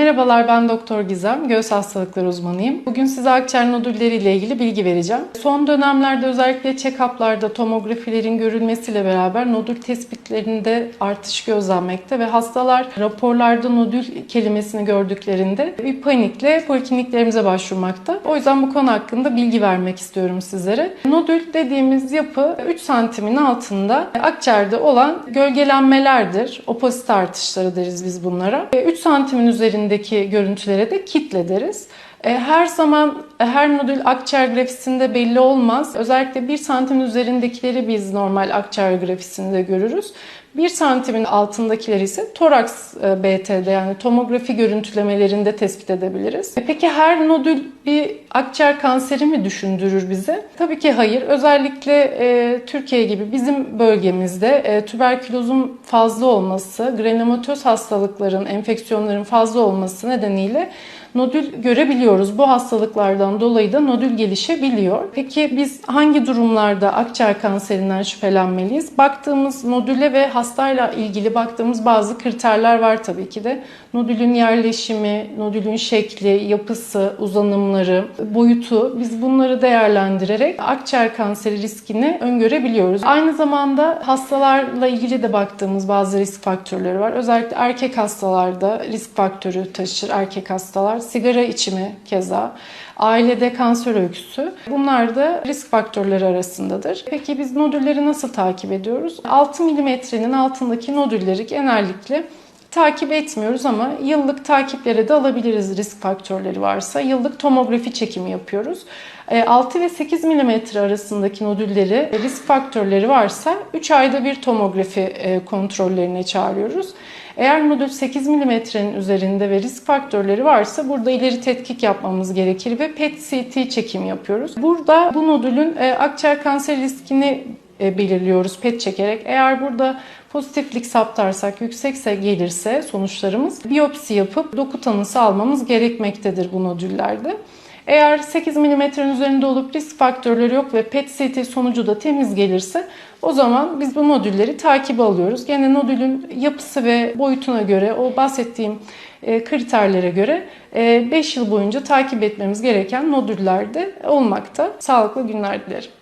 Merhabalar ben Doktor Gizem, göğüs hastalıkları uzmanıyım. Bugün size akciğer nodülleri ile ilgili bilgi vereceğim. Son dönemlerde özellikle check-up'larda tomografilerin görülmesiyle beraber nodül tespitlerinde artış gözlenmekte ve hastalar raporlarda nodül kelimesini gördüklerinde bir panikle polikliniklerimize başvurmakta. O yüzden bu konu hakkında bilgi vermek istiyorum sizlere. Nodül dediğimiz yapı 3 santimin altında akciğerde olan gölgelenmelerdir. Opasite artışları deriz biz bunlara. 3 santimin üzerindeki görüntülere de kitle deriz. E, Her zaman e, her nodül akciğer grafisinde belli olmaz. Özellikle 1 santimin üzerindekileri biz normal akciğer grafisinde görürüz. 1 santimin altındakileri ise toraks e, BT'de yani tomografi görüntülemelerinde tespit edebiliriz. Peki her nodül bir akciğer kanseri mi düşündürür bize? Tabii ki hayır. Özellikle e, Türkiye gibi bizim bölgemizde e, tüberkülozun fazla olması, granulomatoz hastalıkların, enfeksiyonların fazla olması nedeniyle nodül görebiliyoruz. Bu hastalıklardan dolayı da nodül gelişebiliyor. Peki biz hangi durumlarda akciğer kanserinden şüphelenmeliyiz? Baktığımız nodüle ve hastayla ilgili baktığımız bazı kriterler var tabii ki de. Nodülün yerleşimi, nodülün şekli, yapısı, uzanımları, boyutu biz bunları değerlendirerek akciğer kanseri riskini öngörebiliyoruz. Aynı zamanda hastalarla ilgili de baktığımız bazı risk faktörleri var. Özellikle erkek hastalarda risk faktörü taşır erkek hastalar. Sigara içimi keza, ailede kanser öyküsü. Bunlar da risk faktörleri arasındadır. Peki biz nodülleri nasıl takip ediyoruz? 6 milimetrenin altındaki nodülleri genellikle takip etmiyoruz ama yıllık takiplere de alabiliriz risk faktörleri varsa. Yıllık tomografi çekimi yapıyoruz. 6 ve 8 mm arasındaki nodülleri, risk faktörleri varsa 3 ayda bir tomografi e, kontrollerine çağırıyoruz. Eğer nodül 8 mm'nin üzerinde ve risk faktörleri varsa burada ileri tetkik yapmamız gerekir ve PET-CT çekim yapıyoruz. Burada bu nodülün e, akciğer kanser riskini e, belirliyoruz PET çekerek. Eğer burada pozitiflik saptarsak yüksekse gelirse sonuçlarımız biyopsi yapıp doku tanısı almamız gerekmektedir bu nodüllerde. Eğer 8 mm'nin üzerinde olup risk faktörleri yok ve PET-CT sonucu da temiz gelirse o zaman biz bu nodülleri takibe alıyoruz. Gene nodülün yapısı ve boyutuna göre o bahsettiğim e, kriterlere göre 5 yıl boyunca takip etmemiz gereken nodüller de olmakta. Sağlıklı günler dilerim.